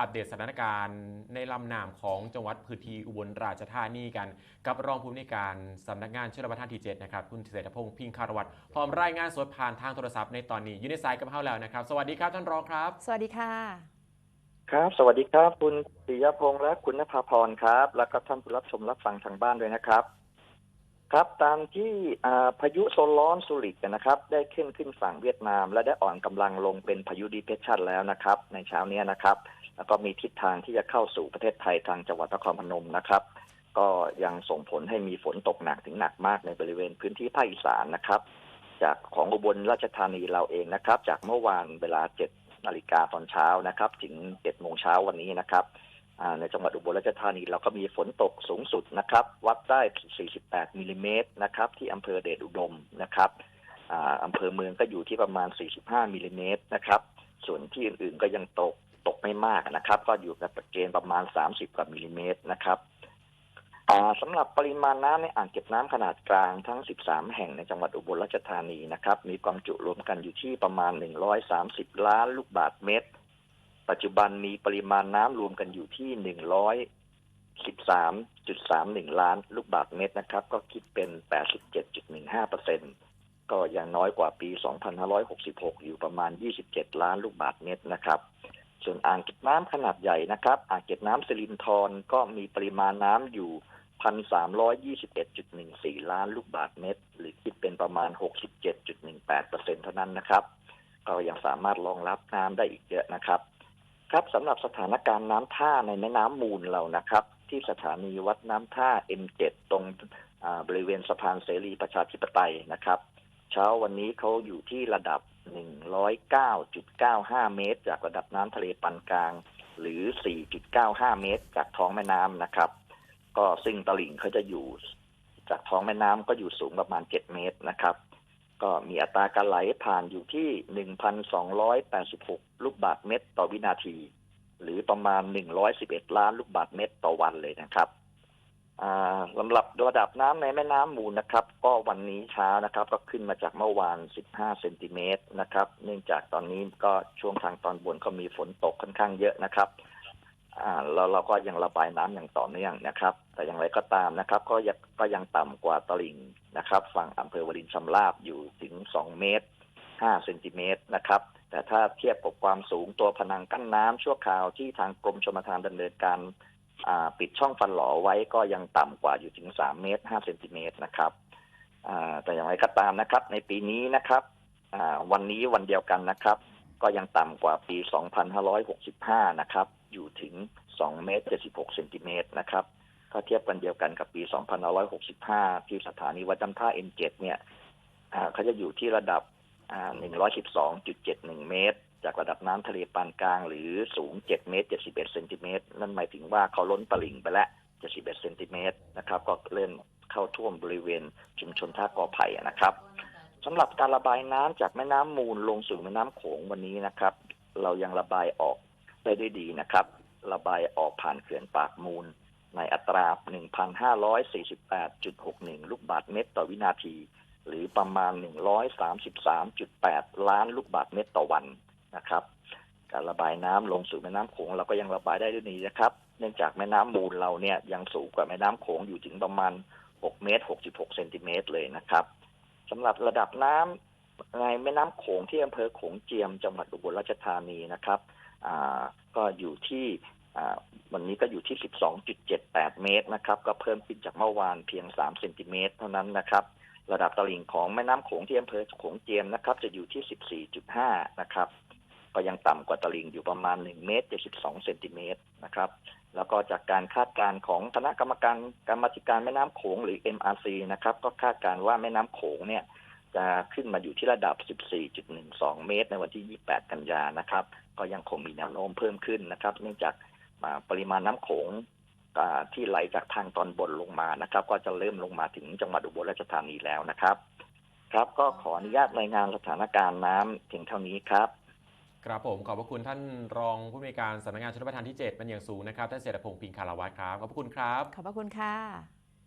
อัปเดตสถานการณ์ในลำน้ำของจังหวัดพื้นที่อุบลราชธานีกันกับรองผู้อำนวยการสำนักงานชลประทานที่7นะครับคุณเศรษฐพงศ์พิงคารวัตรพร้อมรายงานสดผ่านทางโทรศัพท์ในตอนนี้อยู่ในสายกับเราแล้วนะครับ สวัสดีครับท่านรองครับ สวัสดีค่ะ ครับ สวัสดีครับ คุณปิยพงษ์และคุณนภาพรครับ แล้วก็ท่านผู้รับชมรับฟังทางบ้านด้วยนะครับ ครับตามที่พายุโซนร้อนสุริกนะครับ ได้ขึ้นขึ้นฝั่งเวียดนาม และได้อ่อนกำลังลงเป็นพายุดีเพรสชันแล้วนะครับ ในเช้านี้นะครับ แล้วก็มีทิศทางที่จะเข้าสู่ประเทศไทยทางจังหวัดนครพนมนะครับ ก็ยังส่งผลให้มีฝนตกหนักถึงหนักมากในบริเวณพื้นที่ภาคอีสานนะครับ จากของอุบลราชธานีเราเองนะครับ จากเมื่อวานเวลา7นาฬิกาตอนเช้านะครับ ถึง7โมงเช้าวันนี้นะครับ ในจังหวัดอุบลราชธานีเราก็มีฝนตกสูงสุดนะครับ วัดได้ 48มิลลิเมตรนะครับที่อำเภอเดชอุดมนะครับอ่าอำเภอเมืองก็อยู่ที่ประมาณ 45มิลลิเมตรนะครับ ส่วนที่อื่นๆก็ยังตกตกไม่มากนะครับ ก็อยู่ในเกณฑ์ประมาณ 30กว่ามิลลิเมตรนะครับสำหรับปริมาณน้ำในอ่างเก็บน้ำขนาดกลางทั้ง 13 แห่งในจังหวัดอุบลราชธานีนะครับ มีความจุรวมกันอยู่ที่ประมาณ 130 ล้านลูกบาศก์เมตร ปัจจุบันมีปริมาณน้ำรวมกันอยู่ที่113.31ล้านลูกบาศก์เมตรนะครับ ก็คิดเป็น87.15เจ็ดจุดหนึ่งห้าเปอร์เซ็นก็ยังน้อยกว่าปี2566อยู่ประมาณ27ล้านลูกบาศก์เมตรนะครับส่วนอ่างเก็บน้ำขนาดใหญ่นะครับ อ่างเก็บน้ำสิรินธรก็มีปริมาณน้ำอยู่1,321.14ล้านลูกบาศก์เมตร หรือคิดเป็นประมาณ67.18เปอร์เซ็นเท่านั้นนะครับ ก็ยังสามารถรองรับน้ำได้อีกเยอะนะครับ ครับสำหรับสถานการณ์น้ำท่าในแม่น้ำมูลเรานะครับ ที่สถานีวัดน้ำท่า M7 ตรงบริเวณสะพานเสรีประชาธิปไตยนะครับ เช้าวันนี้เขาอยู่ที่ระดับ 109.95 เมตร จากระดับน้ำทะเลปานกลาง หรือ 4.95 เมตร จากท้องแม่น้ำนะครับ ก็ซึ่งตลิ่งเขาจะอยู่ จากท้องแม่น้ำก็อยู่สูงประมาณ 7 เมตรนะครับ ก็มีอัตราการไหลผ่านอยู่ที่ 1,286 ลูกบาศก์เมตรต่อวินาที หรือประมาณ 111 ล้านลูกบาศก์เมตรต่อวันเลยนะครับอ่าสำหรับระดับน้ำในแม่น้ำมูลนะครับ ก็วันนี้เช้านะครับ ก็ขึ้นมาจากเมื่อวาน 15 เซนติเมตรนะครับ เนื่องจากตอนนี้ก็ช่วงทางตอนบนก็มีฝนตกค่อนข้างเยอะนะครับแล้วเราก็ยังระบายน้ำอย่างต่อเนื่องนะครับ แต่อย่างไรก็ตามนะครับ ก็ยังก็ยังต่ำกว่าตลิ่งนะครับ ฝั่งอำเภอวรินชำราบอยู่ถึง 2 เมตร 5 เซนติเมตรนะครับ แต่ถ้าเทียบกับความสูงตัวผนังกั้นน้ำชั่วคราวที่ทางกรมชลประทานดำเนินการปิดช่องฟันหลอไว้ก็ยังต่ำกว่าอยู่ถึง 3 เมตร 5 เซนติเมตรนะครับแต่อย่างไรก็ตามนะครับ ในปีนี้นะครับวันนี้วันเดียวกันนะครับ ก็ยังต่ำกว่าปี 2565 นะครับ อยู่ถึง 2 เมตร 76 เซนติเมตรนะครับ ถ้าเทียบกันเดียวกันกับปี 2565 ที่สถานีวัดจำท่า M7 เนี่ยเขาจะอยู่ที่ระดับ 112.71 เมตร จากระดับน้ำทะเลปานกลาง หรือสูง 7 เมตร 71 เซนติเมตร นั่นหมายถึงว่าเขาล้นตลิ่งไปแล้ว 71 เซนติเมตรนะครับ ก็เริ่มเข้าท่วมบริเวณชุมชนท่ากอไผ่นะครับสำหรับการระบายน้ำจากแม่น้ำมูลลงสู่แม่น้ำโขงวันนี้นะครับ เรายังระบายออกได้ด้วยดีนะครับ ระบายออกผ่านเขื่อนปากมูล ในอัตรา 1,548.61 ลูกบาศก์เมตรต่อวินาที หรือประมาณ 133.8 ล้านลูกบาศก์เมตรต่อวันนะครับ การระบายน้ำลงสู่แม่น้ำโขงเราก็ยังระบายได้ด้วยดีนะครับ เนื่องจากแม่น้ำมูลเราเนี่ยยังสูงกว่าแม่น้ำโขงอยู่ถึงประมาณ 6 เมตร 66 เซนติเมตรเลยนะครับสำหรับระดับน้ำในแม่น้ำโขงที่อำเภอโขงเจียมจังหวัดอุบลราชธานีนะครับก็อยู่ที่ วันนี้ก็อยู่ที่ 12.78 เมตรนะครับ ก็เพิ่มขึ้นจากเมื่อวานเพียง 3 เซนติเมตรเท่านั้นนะครับ ระดับตลิ่งของแม่น้ำโขงที่อำเภอโขงเจียมนะครับ จะอยู่ที่ 14.5 นะครับ ก็ยังต่ำกว่าตลิ่งอยู่ประมาณ 1 เมตร72เซนติเมตรนะครับ แล้วก็จากการคาดการณ์ของคณะกรรมการกรรมธิการแม่น้ำโขงหรือ MRC นะครับ ก็คาดการณ์ว่าแม่น้ำโขงเนี่ยจะขึ้นมาอยู่ที่ระดับ 14.12 เมตร ในวันที่ 28 กันยานะครับ ก็ยังคงมีแนวโน้มเพิ่มขึ้นนะครับ เนื่องจาก ปริมาณน้ำโขงอ่าที่ไหลจากทางตอนบนลงมานะครับ ก็จะเริ่มลงมาถึงจังหวัดอุบลราชธานีแล้วนะครับ ครับก็ขออนุญาตรายงานสถานการณ์น้ำเพียงเท่านี้ครับครับผมขอบพระคุณท่านรองผู้อำนวยการสำนักงานชลประทานที่ 7 เป็นอย่างสูงนะครับท่านเศรษฐพงศ์พิงคารวัตรครับ ขอบพระคุณครับ ขอบพระคุณค่ะ